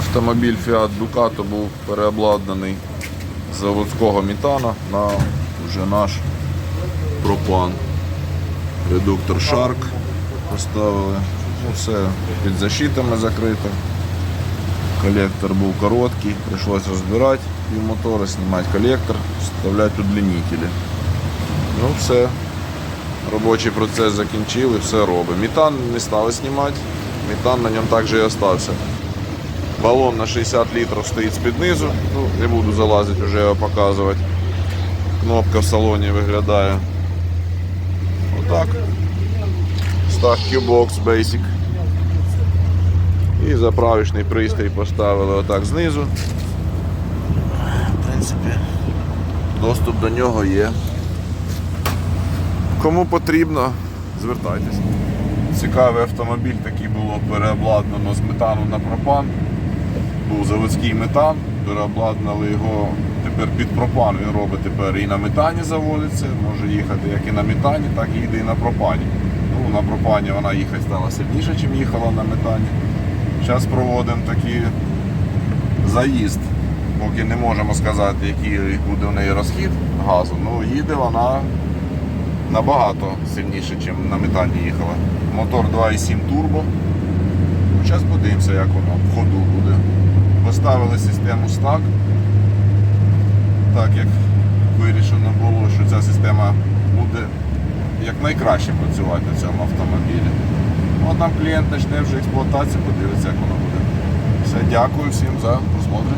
Автомобіль Fiat Ducato був переобладнаний з заводського метана на вже наш пропан. Редуктор Shark поставили. Ну, все під защитами закрито. Колектор був короткий, прийшлося розбирати пів мотора, знімати колектор, вставляти удлінителі. Ну все, робочий процес закінчили, все робить. Метан не стали знімати, метан на ньому також і остався. Балон на 60 літрів стоїть з-під низу, ну, не буду залазити, вже його показувати. Кнопка в салоні виглядає. Отак. Стах Q-Box Basic. І заправочний пристрій поставили отак знизу. В принципі, доступ до нього є. Кому потрібно, звертайтесь. Цікавий автомобіль такий було переобладнано з метану на пропан. Був заводський метан, переобладнали його тепер під пропан. Він робить тепер і на метані заводиться, може їхати як і на метані, так і їде і на пропані. Ну, на пропані вона їхати стала сильніше, ніж їхала на метані. Зараз проводимо такий заїзд, поки не можемо сказати, який буде в неї розхід газу. Ну, їде вона набагато сильніше, ніж на метані їхала. Мотор 2,7 турбо. Зараз подивимося, як воно в ходу буде. Поставили систему стак, так як вирішено було, що ця система буде якнайкраще працювати на цьому автомобілі. От нам клієнт почне вже експлуатацію, подивиться, як воно буде. Все, дякую всім за просмотр.